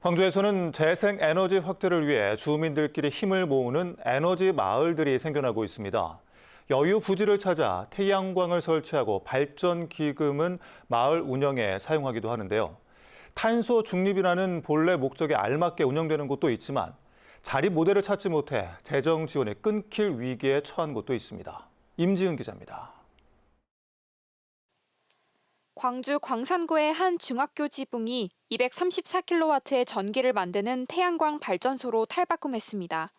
광주에서는 재생 에너지 확대를 위해 주민들끼리 힘을 모으는 에너지 마을들이 생겨나고 있습니다. 여유 부지를 찾아 태양광을 설치하고 발전 기금은 마을 운영에 사용하기도 하는데요. 탄소 중립이라는 본래 목적에 알맞게 운영되는 곳도 있지만 자립 모델을 찾지 못해 재정 지원이 끊길 위기에 처한 곳도 있습니다. 임지은 기자입니다. 광주 광산구의 한 중학교 지붕이 234kW의 전기를 만드는 태양광 발전소로 탈바꿈했습니다.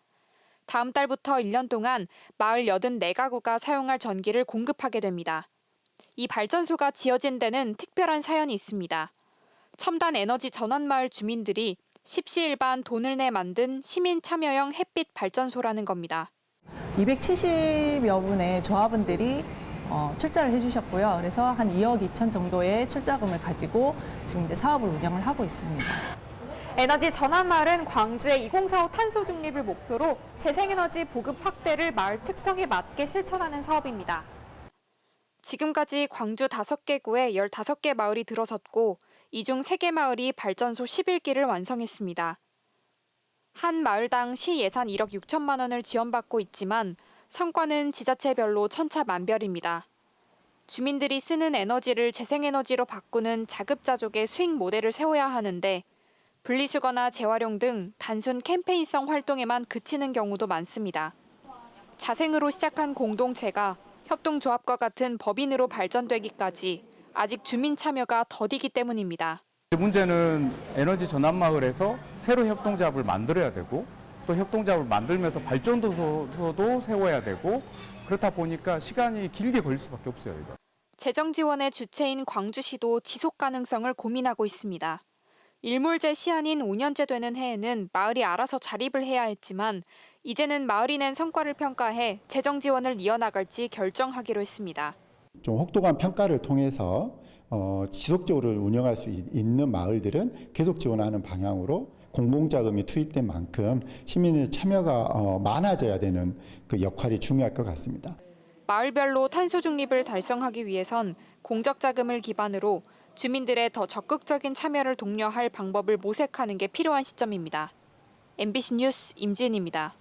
다음 달부터 1년 동안 마을 84가구가 사용할 전기를 공급하게 됩니다. 이 발전소가 지어진 데는 특별한 사연이 있습니다. 첨단 에너지 전환 마을 주민들이 십시일반 돈을 내 만든 시민 참여형 햇빛 발전소라는 겁니다. 270여 분의 조합원들이 어, 출자를 해주셨고요. 그래서 한 2억 2천 정도의 출자금을 가지고 지금 이제 사업을 운영을 하고 있습니다. 에너지 전환 마을은 광주의 2045 탄소 중립을 목표로 재생에너지 보급 확대를 마을 특성에 맞게 실천하는 사업입니다. 지금까지 광주 5개 구에 15개 마을이 들어섰고 이 중 3개 마을이 발전소 11기를 완성했습니다. 한 마을당 시 예산 1억 6천만 원을 지원받고 있지만 성과는 지자체별로 천차만별입니다. 주민들이 쓰는 에너지를 재생에너지로 바꾸는 자급자족의 수익 모델을 세워야 하는데 분리수거나 재활용 등 단순 캠페인성 활동에만 그치는 경우도 많습니다. 자생으로 시작한 공동체가 협동조합과 같은 법인으로 발전되기까지 아직 주민 참여가 더디기 때문입니다. 문제는 에너지 전환 마을에서 새로 협동조합을 만들어야 되고 또 협동조합을 만들면서 발전도서도 세워야 되고 그렇다 보니까 시간이 길게 걸릴 수밖에 없어요. 이거. 재정 지원의 주체인 광주시도 지속 가능성을 고민하고 있습니다. 일몰제 시한인 5년째 되는 해에는 마을이 알아서 자립을 해야 했지만 이제는 마을이 낸 성과를 평가해 재정 지원을 이어나갈지 결정하기로 했습니다. 좀 혹독한 평가를 통해서 어, 지속적으로 운영할 수 있- 있는 마을들은 계속 지원하는 방향으로 공공자금이 투입된 만큼 시민의 참여가 어, 많아져야 되는 그 역할이 중요할 것 같습니다. 마을별로 탄소 중립을 달성하기 위해선 공적 자금을 기반으로 주민들의 더 적극적인 참여를 독려할 방법을 모색하는 게 필요한 시점입니다. MBC 뉴스 임지은입니다.